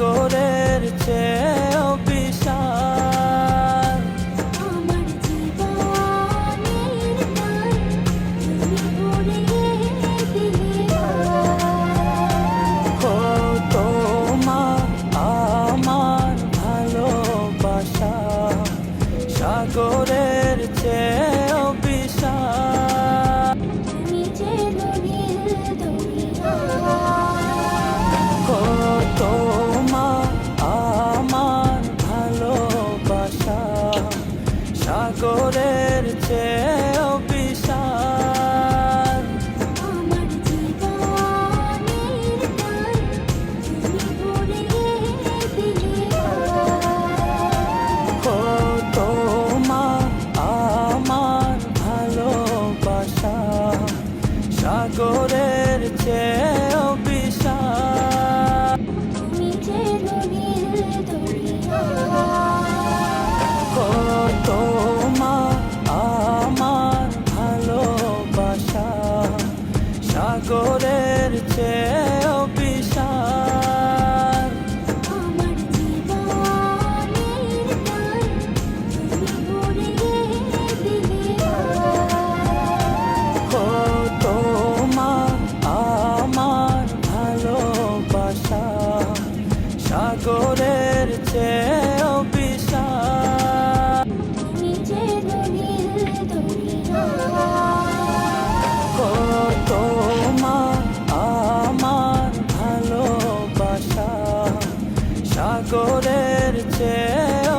সাগরের চেয়েও বিশাল। তোমার আমার ভালোবাসা সাগরের চেয়ে সাগরের চেয়েও বিশাল। আমার ভালোবাসা সাগরের চেয়ে সাগরের চেয়েও বিশাল। তোমার আমার ভালোবাসা সাগরের চেয়েও বিশাল। নিজের সাগরের চেয়ে